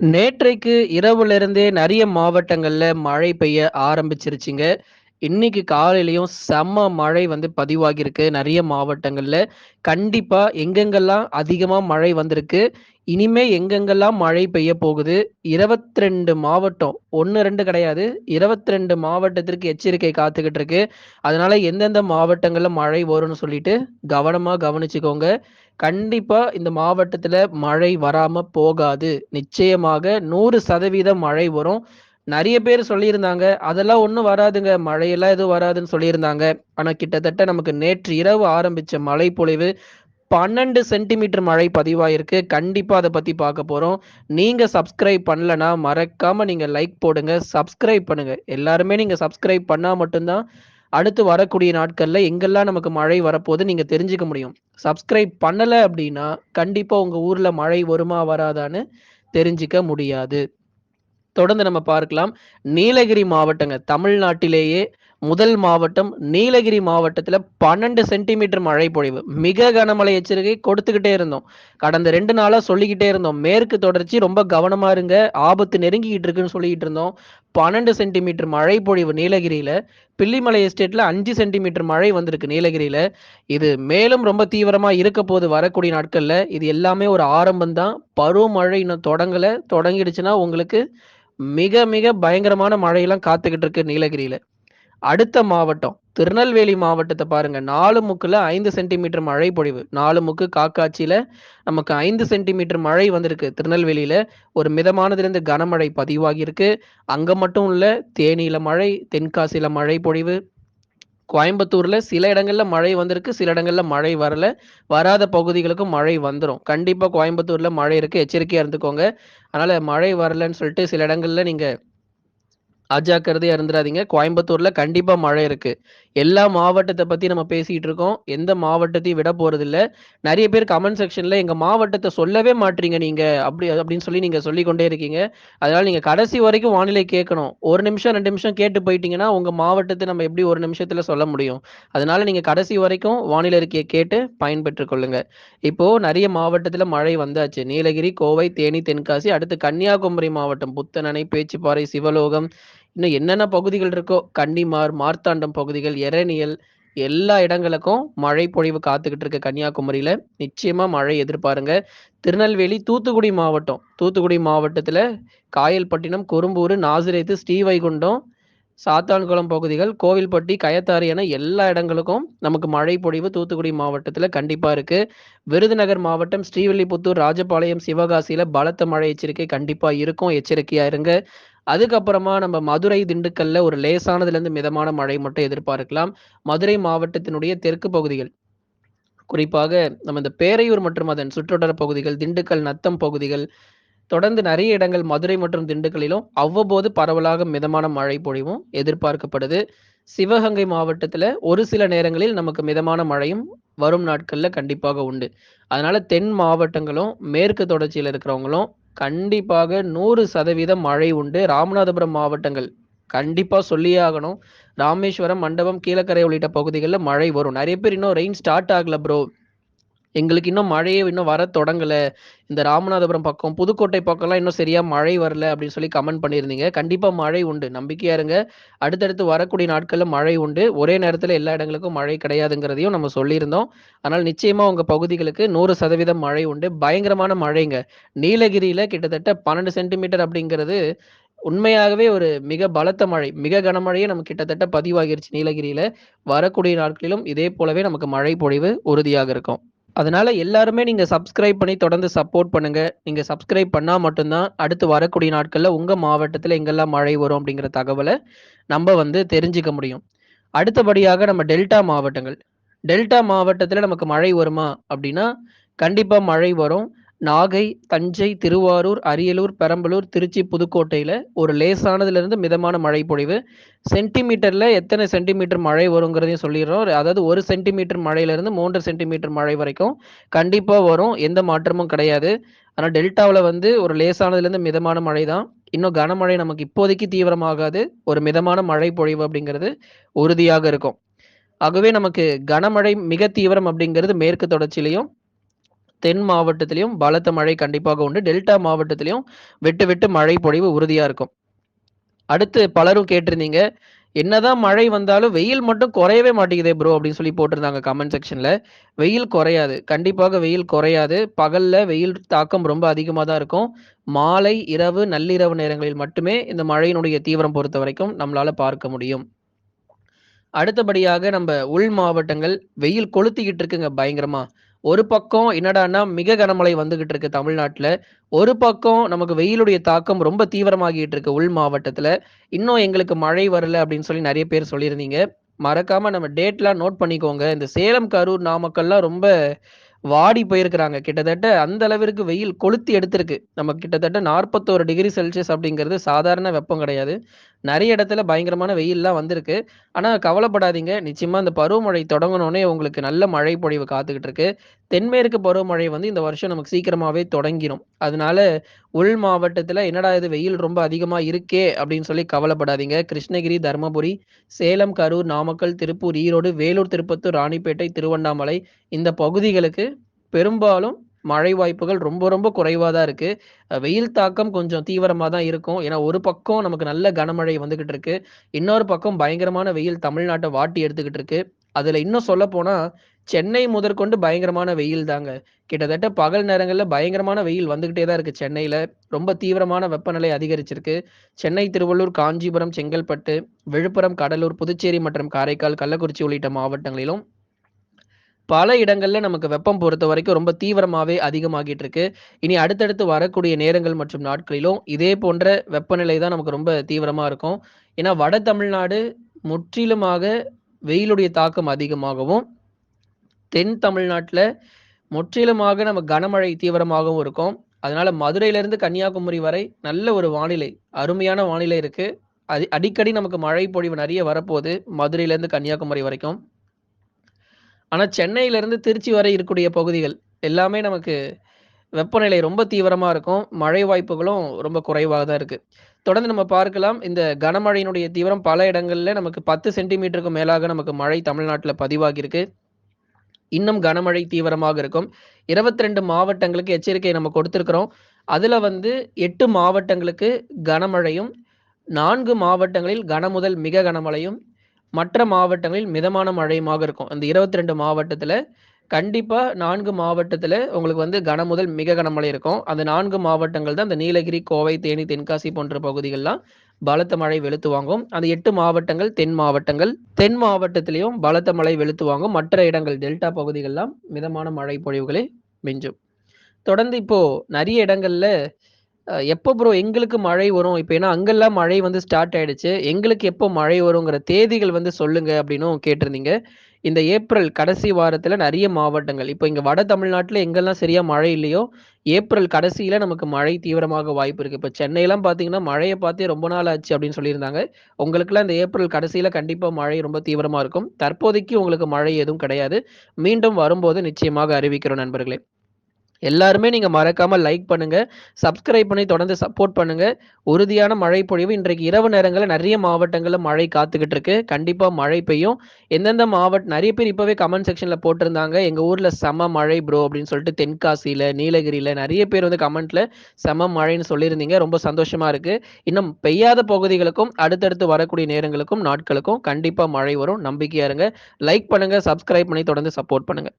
நேற்றைக்கு இரவுலேருந்தே நிறைய மாவட்டங்களில் மழை பெய்ய ஆரம்பிச்சிருச்சுங்க. இன்னைக்கு காலையிலையும் செம்ம மழை வந்து பதிவாகியிருக்கு நிறைய மாவட்டங்களில் கண்டிப்பாக எங்கெங்கெல்லாம் அதிகமாக மழை வந்திருக்கு, இனிமே எங்கெங்கெல்லாம் மழை பெய்ய போகுது, 22 மாவட்டம் 1, 2 கிடையாது. 22 மாவட்டத்திற்கு எச்சரிக்கை காத்துக்கிட்டு இருக்கு. அதனால எந்தெந்த மாவட்டங்களில் மழை வரும்னு சொல்லிட்டு கவனமாக கவனிச்சுக்கோங்க. கண்டிப்பா இந்த மாவட்டத்துல மழை வராம போகாது. நிச்சயமாக 100% மழை வரும். நிறைய பேர் சொல்லியிருந்தாங்க, அதெல்லாம் ஒண்ணும் வராதுங்க. மழையெல்லாம் எதுவும் வராதுன்னு சொல்லியிருந்தாங்க. ஆனா கிட்டத்தட்ட நமக்கு நேற்று இரவு ஆரம்பிச்ச மழைப்பொழிவு 12 சென்டிமீட்டர் மழை பதிவாயிருக்கு. கண்டிப்பா அதை பத்தி பார்க்க போறோம். நீங்க சப்ஸ்கிரைப் பண்ணலன்னா மறக்காம நீங்க லைக் போடுங்க. சப்ஸ்கிரைப் பண்ணுங்க. எல்லாருமே நீங்க சப்ஸ்கிரைப் பண்ணா மட்டும்தான் அடுத்து வரக்கூடிய நாட்களில் எங்கெல்லாம் நமக்கு மழை வரப்போது நீங்கள் தெரிஞ்சுக்க முடியும். சப்ஸ்கிரைப் பண்ணலை அப்படின்னா கண்டிப்பாக உங்கள் ஊரில் மழை வருமா? வராதான்னு தெரிஞ்சுக்க முடியாது. தொடர்ந்து நம்ம பார்க்கலாம். நீலகிரி மாவட்டங்க. தமிழ்நாட்டிலேயே முதல் மாவட்டம் நீலகிரி மாவட்டத்தில் பன்னெண்டு சென்டிமீட்டர் மழை பொழிவு. மிக கனமழை எச்சரிக்கை கொடுத்துக்கிட்டே இருந்தோம். கடந்த ரெண்டு நாளாக சொல்லிக்கிட்டே இருந்தோம். மேற்கு தொடர்ச்சி ரொம்ப கவனமாக இருங்க. ஆபத்து நெருங்கிக்கிட்டு இருக்குன்னு சொல்லிக்கிட்டு இருந்தோம். 12 சென்டிமீட்டர் மழை பொழிவு நீலகிரியில் பில்லிமலை எஸ்டேட்டில் அஞ்சு சென்டிமீட்டர் மழை வந்திருக்கு நீலகிரியில் இது மேலும் ரொம்ப தீவிரமாக இருக்க போது வரக்கூடிய நாட்களில் இது எல்லாமே ஒரு ஆரம்பம் தான். பருவமழை இன்னும் தொடங்கலை தொடங்கிடுச்சுன்னா உங்களுக்கு மிக மிக பயங்கரமான மழையெல்லாம் காத்துக்கிட்டு இருக்கு நீலகிரியில் அடுத்த மாவட்டம் திருநெல்வேலி மாவட்டத்தை பாருங்க. நாலு முக்குல ஐந்து சென்டிமீட்டர் மழை பொழிவு. நாலு முக்கு காக்காட்சியில நமக்கு ஐந்து சென்டிமீட்டர் மழை வந்திருக்கு திருநெல்வேலியில. ஒரு மிதமானதுலேருந்து கனமழை பதிவாகியிருக்கு. அங்க மட்டும் இல்ல, தேனியில மழை, தென்காசியில மழை பொழிவு. கோயம்புத்தூர்ல சில இடங்கள்ல மழை வந்திருக்கு. சில இடங்கள்ல மழை வரல. வராத பகுதிகளுக்கும் மழை வந்துடும் கண்டிப்பா கோயம்புத்தூர்ல மழை இருக்கு. எச்சரிக்கையா இருந்துக்கோங்க. அதனால மழை வரலன்னு சொல்லிட்டு சில இடங்கள்ல நீங்க அஜாக்கிரதையா இருந்துடாதீங்க கோயம்புத்தூர்ல கண்டிப்பா மழை இருக்கு. எல்லா மாவட்டத்தை பத்தி நம்ம பேசிட்டு இருக்கோம். எந்த மாவட்டத்தையும் விட போகிறதில்ல நிறைய பேர் கமெண்ட் செக்ஷன்ல எங்க மாவட்டத்தை சொல்லவே மாட்றீங்க நீங்க. அப்படி அப்படின்னு சொல்லி நீங்க சொல்லிக்கொண்டே இருக்கீங்க. அதனால நீங்க கடைசி வரைக்கும் வானிலை கேட்கணும். ஒரு நிமிஷம் ரெண்டு நிமிஷம் கேட்டு போயிட்டீங்கன்னா, உங்க மாவட்டத்தை நம்ம எப்படி ஒரு நிமிஷத்துல சொல்ல முடியும்? அதனால நீங்க கடைசி வரைக்கும் வானிலை அறிக்கைய கேட்டு பயன்பெற்று கொள்ளுங்க. இப்போ நிறைய மாவட்டத்துல மழை வந்தாச்சு. நீலகிரி, கோவை, தேனி, தென்காசி. அடுத்து கன்னியாகுமரி மாவட்டம். புத்தனணை, பேச்சுப்பாறை சிவலோகம் இன்னும் என்னென்ன பகுதிகள் இருக்கோ கன்னிமார், மார்த்தாண்டம் பகுதிகள், எரணியல் எல்லா இடங்களுக்கும் மழை பொழிவு காத்துக்கிட்டு இருக்கு கன்னியாகுமரியில. நிச்சயமா மழை எதிர்பாருங்க. திருநெல்வேலி, தூத்துக்குடி மாவட்டம். தூத்துக்குடி மாவட்டத்துல காயல்பட்டினம், குறும்பூர் நாசிரேத்து, ஸ்ரீவைகுண்டம், சாத்தான்குளம் பகுதிகள், கோவில்பட்டி, கயத்தாறு என எல்லா இடங்களுக்கும் நமக்கு மழை பொழிவு தூத்துக்குடி மாவட்டத்தில் கண்டிப்பாக இருக்கு. விருதுநகர் மாவட்டம் ஸ்ரீவில்லிபுத்தூர், ராஜபாளையம், சிவகாசியில் பலத்த மழை எச்சரிக்கை கண்டிப்பாக இருக்கும். எச்சரிக்கையாக இருங்க. அதுக்கப்புறமா நம்ம மதுரை, திண்டுக்கல்ல ஒரு லேசானதுலேருந்து மிதமான மழை மட்டும் எதிர்பார்க்கலாம். மதுரை மாவட்டத்தினுடைய தெற்கு பகுதிகள். குறிப்பாக நம்ம இந்த பேரையூர் மற்றும் அதன் சுற்றுவட்டார பகுதிகள், திண்டுக்கல், நத்தம் பகுதிகள், தொடர்ந்து நிறைய இடங்கள் மதுரை மற்றும் திண்டுக்கல்லிலும் அவ்வப்போது பரவலாக மிதமான மழை பொழிவும் எதிர்பார்க்கப்படுது. சிவகங்கை மாவட்டத்தில் ஒரு சில நேரங்களில் நமக்கு மிதமான மழையும் வரும் நாட்கள்ல கண்டிப்பாக உண்டு. அதனால தென் மாவட்டங்களும், மேற்கு தொடர்ச்சியில் இருக்கிறவங்களும் கண்டிப்பாக 100% மழை உண்டு. ராமநாதபுரம் மாவட்டங்கள் கண்டிப்பாக சொல்லியே ஆகணும். ராமேஸ்வரம், மண்டபம், கீழக்கரை உள்ளிட்ட பகுதிகளில் மழை வரும். நிறைய பேர் இன்னும் ரெயின் ஸ்டார்ட் ஆகல ப்ரோ. எங்களுக்கு இன்னும் மழையே இன்னும் வர தொடங்கல. இந்த ராமநாதபுரம் பக்கம், புதுக்கோட்டை பக்கம்லாம் இன்னும் சரியா மழை வரல அப்படின்னு சொல்லி கமெண்ட் பண்ணியிருந்தீங்க. கண்டிப்பா மழை உண்டு. நம்பிக்கையா இருங்க. அடுத்தடுத்து வரக்கூடிய நாட்கள்ல மழை உண்டு. ஒரே நேரத்துல எல்லா இடங்களுக்கும் மழை கிடையாதுங்கிறதையும் நம்ம சொல்லியிருந்தோம். ஆனால் நிச்சயமா உங்க பகுதிகளுக்கு 100% மழை உண்டு. பயங்கரமான மழைங்க. நீலகிரியில கிட்டத்தட்ட 12 சென்டிமீட்டர் அப்படிங்கிறது உண்மையாகவே ஒரு மிக பலத்த மழை. மிக கனமழையே நமக்கு கிட்டத்தட்ட பதிவாகிருச்சு நீலகிரியில. வரக்கூடிய நாட்களிலும் இதே போலவே நமக்கு மழை பொழிவு உறுதியாக இருக்கும். அதனால எல்லாருமே நீங்க சப்ஸ்கிரைப் பண்ணி தொடர்ந்து சப்போர்ட் பண்ணுங்க. நீங்க சப்ஸ்கிரைப் பண்ணா மட்டும்தான் அடுத்து வரக்கூடிய நாட்கள்ல உங்க மாவட்டத்துல எங்கெல்லாம் மழை வரும் அப்படிங்கிற தகவலை நம்ம வந்து தெரிஞ்சுக்க முடியும். அடுத்தபடியாக நம்ம டெல்டா மாவட்டங்கள். டெல்டா மாவட்டத்தில் நமக்கு மழை வருமா? அப்படின்னா கண்டிப்பா மழை வரும். நாகை, தஞ்சை, திருவாரூர், அரியலூர், பெரம்பலூர், திருச்சி, புதுக்கோட்டையில் ஒரு லேசானதுலேருந்து மிதமான மழை பொழிவு. சென்டிமீட்டரில் எத்தனை சென்டிமீட்டர் மழை வருங்கிறதையும் சொல்லிடுறோம் அதாவது ஒரு சென்டிமீட்டர் மழையிலேருந்து மூன்று சென்டிமீட்டர் மழை வரைக்கும் கண்டிப்பாக வரும். எந்த மாற்றமும் கிடையாது. ஆனால் டெல்டாவில் வந்து ஒரு லேசானதுலேருந்து மிதமான மழை தான். இன்னும் கனமழை நமக்கு இப்போதைக்கு தீவிரமாகாது. ஒரு மிதமான மழை பொழிவு அப்படிங்கிறது உறுதியாக இருக்கும். ஆகவே நமக்கு கனமழை மிக தீவிரம் அப்படிங்கிறது மேற்கு தொடர்ச்சியிலையும் தென் மாவட்டத்திலையும் பலத்த மழை கண்டிப்பாக உண்டு. டெல்டா மாவட்டத்திலையும் விட்டு விட்டு மழை பொழிவு உறுதியா இருக்கும். அடுத்து பலரும் கேட்டிருந்தீங்க. என்னதான் மழை வந்தாலும் வெயில் மட்டும் குறையவே மாட்டேங்குதே ப்ரோ அப்படின்னு சொல்லி போட்டிருந்தாங்க கமெண்ட் செக்ஷன்ல. வெயில் குறையாது. கண்டிப்பாக வெயில் குறையாது. பகல்ல வெயில் தாக்கம் ரொம்ப அதிகமாக தான் இருக்கும். மாலை, இரவு, நள்ளிரவு நேரங்களில் மட்டுமே இந்த மழையினுடைய தீவிரம் பொறுத்த வரைக்கும் நம்மளால பார்க்க முடியும். அடுத்தபடியாக நம்ம உள் மாவட்டங்கள் வெயில் கொளுத்திக்கிட்டு இருக்குங்க பயங்கரமா. ஒரு பக்கம் என்னடான்னா மிக கனமழை வந்துகிட்டு இருக்கு தமிழ்நாட்டில் ஒரு பக்கம் நமக்கு வெயிலுடைய தாக்கம் ரொம்ப தீவிரமாகிட்டு இருக்கு உள் மாவட்டத்தில் இன்னும் எங்களுக்கு மழை வரல அப்படின்னு சொல்லி நிறைய பேர் சொல்லியிருந்தீங்க. மறக்காம நம்ம டேட்லாம் நோட் பண்ணிக்கோங்க. இந்த சேலம், கரூர், நாமக்கல்லாம் ரொம்ப வாடி போயிருக்கிறாங்க. கிட்டத்தட்ட அந்த அளவிற்கு வெயில் கொளுத்தி எடுத்திருக்கு. நம்ம கிட்டத்தட்ட 41 டிகிரி செல்சியஸ் அப்படிங்கிறது சாதாரண வெப்பம் கிடையாது. நிறைய இடத்துல பயங்கரமான வெயில்லாம் வந்திருக்கு. ஆனா கவலைப்படாதீங்க. நிச்சயமா இந்த பருவமழை தொடங்கினோடனே உங்களுக்கு நல்ல மழை பொழிவு காத்துக்கிட்டு இருக்கு. தென்மேற்கு பருவமழை வந்து இந்த வருஷம் நமக்கு சீக்கிரமாவே தொடங்கிடும் அதனால உள் மாவட்டத்துல என்னடா இது வெயில் ரொம்ப அதிகமா இருக்கே அப்படின்னு சொல்லி கவலைப்படாதீங்க. கிருஷ்ணகிரி, தர்மபுரி, சேலம், கரூர், நாமக்கல், திருப்பூர், ஈரோடு, வேலூர், திருப்பத்தூர், ராணிப்பேட்டை, திருவண்ணாமலை இந்த பகுதிகளுக்கு பெரும்பாலும் மழை வாய்ப்புகள் ரொம்ப ரொம்ப குறைவாக தான் இருக்குது வெயில் தாக்கம் கொஞ்சம் தீவிரமாக தான் இருக்கும். ஏன்னா ஒரு பக்கம் நமக்கு நல்ல கனமழை வந்துக்கிட்டு இருக்கு. இன்னொரு பக்கம் பயங்கரமான வெயில் தமிழ்நாட்டை வாட்டி எடுத்துக்கிட்டு இருக்கு. அதில் இன்னும் சொல்லப்போனா சென்னை முதற்கொண்டு பயங்கரமான வெயில் தாங்க. கிட்டத்தட்ட பகல் நேரங்களில் பயங்கரமான வெயில் வந்துக்கிட்டே தான் இருக்கு சென்னையில் ரொம்ப தீவிரமான வெப்பநிலை அதிகரிச்சிருக்கு. சென்னை, திருவள்ளூர், காஞ்சிபுரம், செங்கல்பட்டு, விழுப்புரம், கடலூர், புதுச்சேரி மற்றும் காரைக்கால், கள்ளக்குறிச்சி உள்ளிட்ட மாவட்டங்களிலும் பல இடங்கள்ல நமக்கு வெப்பம் பொறுத்த வரைக்கும் ரொம்ப தீவிரமாவே அதிகமாகிட்டு இருக்கு. இனி அடுத்தடுத்து வரக்கூடிய நேரங்கள் மற்றும் நாட்களிலும் இதே போன்ற வெப்பநிலை தான் நமக்கு ரொம்ப தீவிரமா இருக்கும். ஏன்னா வட தமிழ்நாடு முற்றிலுமாக வெயிலுடைய தாக்கம் அதிகமாகவும், தென் தமிழ்நாட்டில் முற்றிலுமாக நம்ம கனமழை தீவிரமாகவும் இருக்கும். அதனால மதுரையிலிருந்து கன்னியாகுமரி வரை நல்ல ஒரு வானிலை, அருமையான வானிலை இருக்கு. அது அடிக்கடி நமக்கு மழை பொழிவு நிறைய வரப்போகுது மதுரையிலேருந்து கன்னியாகுமரி வரைக்கும். ஆனால் சென்னையிலேருந்து திருச்சி வரை இருக்கக்கூடிய பகுதிகள் எல்லாமே நமக்கு வெப்பநிலை ரொம்ப தீவிரமாக இருக்கும். மழை வாய்ப்புகளும் ரொம்ப குறைவாக தான் இருக்குது தொடர்ந்து நம்ம பார்க்கலாம். இந்த கனமழையினுடைய தீவிரம் பல இடங்களில் நமக்கு 10 சென்டிமீட்டருக்கு மேலாக நமக்கு மழை தமிழ்நாட்டில் பதிவாகியிருக்கு. இன்னும் கனமழை தீவிரமாக இருக்கும். 22 மாவட்டங்களுக்கு எச்சரிக்கை நம்ம கொடுத்துருக்குறோம் அதில் வந்து எட்டு மாவட்டங்களுக்கு கனமழையும், நான்கு மாவட்டங்களில் கனமுதல் மிக கனமழையும், மற்ற மாவட்டங்களில் மிதமான மழையுமாக இருக்கும். அந்த 22 மாவட்டத்துல கண்டிப்பா 4 மாவட்டத்துல உங்களுக்கு வந்து கன முதல் மிக கனமழை இருக்கும். அந்த நான்கு மாவட்டங்கள் தான் இந்த நீலகிரி, கோவை, தேனி, தென்காசி போன்ற பகுதிகள்லாம் பலத்த மழை வெளுத்து வாங்கும். அந்த எட்டு மாவட்டங்கள் தென் மாவட்டங்கள். தென் மாவட்டத்திலையும் பலத்த மழை வெளுத்து வாங்கும். மற்ற இடங்கள் டெல்டா பகுதிகள்லாம் மிதமான மழை பொழிவுகளை மிஞ்சும். தொடர்ந்து இப்போ நிறைய இடங்கள்ல எப்போ ப்ரோ எங்களுக்கு மழை வரும்? இப்போ ஏன்னா அங்கெல்லாம் மழை வந்து ஸ்டார்ட் ஆயிடுச்சு. எங்களுக்கு எப்போ மழை வருங்கிற தேதிகள் வந்து சொல்லுங்க அப்படின்னும் கேட்டிருந்தீங்க. இந்த ஏப்ரல் கடைசி வாரத்துல நிறைய மாவட்டங்கள் இப்போ இங்க வட தமிழ்நாட்டுல எங்கெல்லாம் சரியா மழை இல்லையோ, ஏப்ரல் கடைசியில நமக்கு மழை தீவிரமாக வாய்ப்பு இருக்கு. இப்போ சென்னையெல்லாம் பார்த்தீங்கன்னா, மழையை பார்த்தே ரொம்ப நாள் ஆச்சு அப்படின்னு சொல்லியிருந்தாங்க. உங்களுக்கெல்லாம் இந்த ஏப்ரல் கடைசியில கண்டிப்பா மழை ரொம்ப தீவிரமா இருக்கும். தற்போதைக்கு உங்களுக்கு மழை எதுவும் கிடையாது. மீண்டும் வரும்போது நிச்சயமாக அறிவிக்கிறோம் நண்பர்களே. எல்லாருமே நீங்கள் மறக்காமல் லைக் பண்ணுங்கள் சப்ஸ்கிரைப் பண்ணி தொடர்ந்து சப்போர்ட் பண்ணுங்கள் உறுதியான மழை பொழிவு இன்றைக்கு இரவு நேரங்களில் நிறைய மாவட்டங்களில் மழை காத்துக்கிட்டு இருக்கு. கண்டிப்பாக மழை பெய்யும். எந்தெந்த மாவட்டம் நிறைய பேர் இப்போவே கமெண்ட் செக்ஷனில் போட்டிருந்தாங்க. எங்கள் ஊரில் செம மழை ப்ரோ அப்படின்னு சொல்லிட்டு தென்காசியில் நீலகிரியில் நிறைய பேர் வந்து கமெண்ட்டில் செம மழைன்னு சொல்லியிருந்தீங்க. ரொம்ப சந்தோஷமாக இருக்குது இன்னும் பெய்யாத பகுதிகளுக்கும், அடுத்தடுத்து வரக்கூடிய நேரங்களுக்கும், நாட்களுக்கும் கண்டிப்பாக மழை வரும். நம்பிக்கையாக இருங்க. லைக் பண்ணுங்கள் சப்ஸ்கிரைப் பண்ணி தொடர்ந்து சப்போர்ட் பண்ணுங்கள்